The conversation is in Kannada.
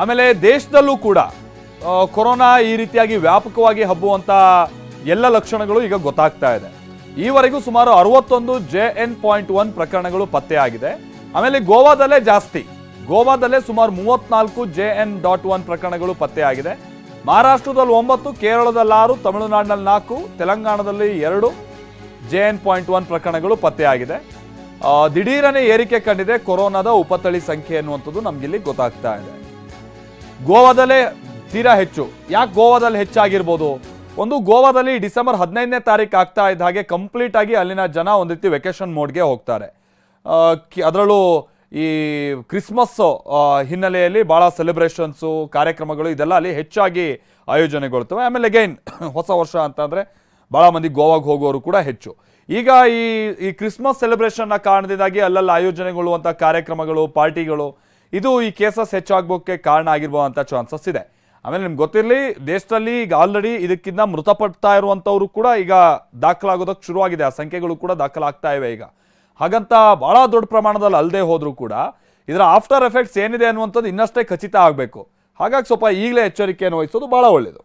ಆಮೇಲೆ ದೇಶದಲ್ಲೂ ಕೂಡ ಕೊರೋನಾ ಈ ರೀತಿಯಾಗಿ ವ್ಯಾಪಕವಾಗಿ ಹಬ್ಬುವಂತ ಎಲ್ಲ ಲಕ್ಷಣಗಳು ಈಗ ಗೊತ್ತಾಗ್ತಾ ಇದೆ. ಈವರೆಗೂ ಸುಮಾರು ಅರವತ್ತೊಂದು ಜೆ ಎನ್ ಪಾಯಿಂಟ್ ಒನ್ ಪ್ರಕರಣಗಳು ಪತ್ತೆಯಾಗಿದೆ ಆಮೇಲೆ ಗೋವಾದಲ್ಲೇ ಜಾಸ್ತಿ. ಗೋವಾದಲ್ಲೇ ಸುಮಾರು ಮೂವತ್ನಾಲ್ಕು ಜೆ ಎನ್ ಡಾಟ್ ಒನ್ ಪ್ರಕರಣಗಳು ಪತ್ತೆಯಾಗಿದೆ ಮಹಾರಾಷ್ಟ್ರದಲ್ಲಿ ಒಂಬತ್ತು, ಕೇರಳದಲ್ಲಿ ಆರು, ತಮಿಳುನಾಡಿನಲ್ಲಿ ನಾಲ್ಕು, ತೆಲಂಗಾಣದಲ್ಲಿ ಎರಡು ಜೆ ಎನ್ ಪಾಯಿಂಟ್ ಒನ್ ಪ್ರಕರಣಗಳು ಪತ್ತೆಯಾಗಿದೆ ದಿಢೀರನೆ ಏರಿಕೆ ಕಂಡಿದೆ ಕೊರೋನಾದ ಉಪತಳಿ ಸಂಖ್ಯೆ ಅನ್ನುವಂಥದ್ದು ನಮಗಿಲ್ಲಿ ಗೊತ್ತಾಗ್ತಾ ಇದೆ. ಗೋವಾದಲ್ಲೇ ತೀರಾ ಹೆಚ್ಚು. ಯಾಕೆ ಗೋವಾದಲ್ಲಿ ಹೆಚ್ಚಾಗಿರ್ಬೋದು? ಒಂದು ಗೋವಾದಲ್ಲಿ ಡಿಸೆಂಬರ್ ಹದಿನೈದನೇ ತಾರೀಕು ಆಗ್ತಾ ಇದ್ದ ಹಾಗೆ ಕಂಪ್ಲೀಟ್ ಆಗಿ ಅಲ್ಲಿನ ಜನ ಒಂದು ರೀತಿ ವೆಕೇಶನ್ ಮೋಡ್ಗೆ ಹೋಗ್ತಾರೆ. ಅದರಲ್ಲೂ ಈ ಕ್ರಿಸ್ಮಸ್ ಹಿನ್ನೆಲೆಯಲ್ಲಿ ಭಾಳ ಸೆಲೆಬ್ರೇಷನ್ಸು, ಕಾರ್ಯಕ್ರಮಗಳು ಇದೆಲ್ಲ ಅಲ್ಲಿ ಹೆಚ್ಚಾಗಿ ಆಯೋಜನೆಗೊಳ್ತವೆ. ಆಮೇಲೆ ಅಗೈನ್ ಹೊಸ ವರ್ಷ ಅಂತಂದರೆ ಭಾಳ ಮಂದಿ ಗೋವಾಗೆ ಹೋಗೋರು ಕೂಡ ಹೆಚ್ಚು. ಈಗ ಈ ಈ ಕ್ರಿಸ್ಮಸ್ ಸೆಲೆಬ್ರೇಷನ್ನ ಕಾರಣದಿಂದಾಗಿ ಅಲ್ಲಲ್ಲಿ ಆಯೋಜನೆಗೊಳ್ಳುವಂಥ ಕಾರ್ಯಕ್ರಮಗಳು, ಪಾರ್ಟಿಗಳು ಇದು ಈ ಕೇಸಸ್ ಹೆಚ್ಚಾಗಬೋಕ್ಕೆ ಕಾರಣ ಆಗಿರ್ಬೋದಂಥ ಚಾನ್ಸಸ್ ಇದೆ. ಆಮೇಲೆ ನಿಮ್ಗೆ ಗೊತ್ತಿರಲಿ, ದೇಶದಲ್ಲಿ ಈಗ ಆಲ್ರೆಡಿ ಇದಕ್ಕಿಂತ ಮೃತಪಡ್ತಾ ಇರುವಂಥವ್ರು ಕೂಡ ಈಗ ದಾಖಲಾಗೋದಕ್ಕೆ ಶುರುವಾಗಿದೆ. ಆ ಸಂಖ್ಯೆಗಳು ಕೂಡ ದಾಖಲಾಗ್ತಾ ಇವೆ ಈಗ. ಹಾಗಂತ ಬಹಳ ದೊಡ್ಡ ಪ್ರಮಾಣದಲ್ಲಿ ಅಲ್ಲದೆ ಹೋದರೂ ಕೂಡ ಇದರ ಆಫ್ಟರ್ ಎಫೆಕ್ಟ್ಸ್ ಏನಿದೆ ಅನ್ನುವಂಥದ್ದು ಇನ್ನಷ್ಟೇ ಖಚಿತ ಆಗಬೇಕು. ಹಾಗಾಗಿ ಸ್ವಲ್ಪ ಈಗಲೇ ಎಚ್ಚರಿಕೆಯನ್ನು ವಹಿಸೋದು ಬಹಳ ಒಳ್ಳೆಯದು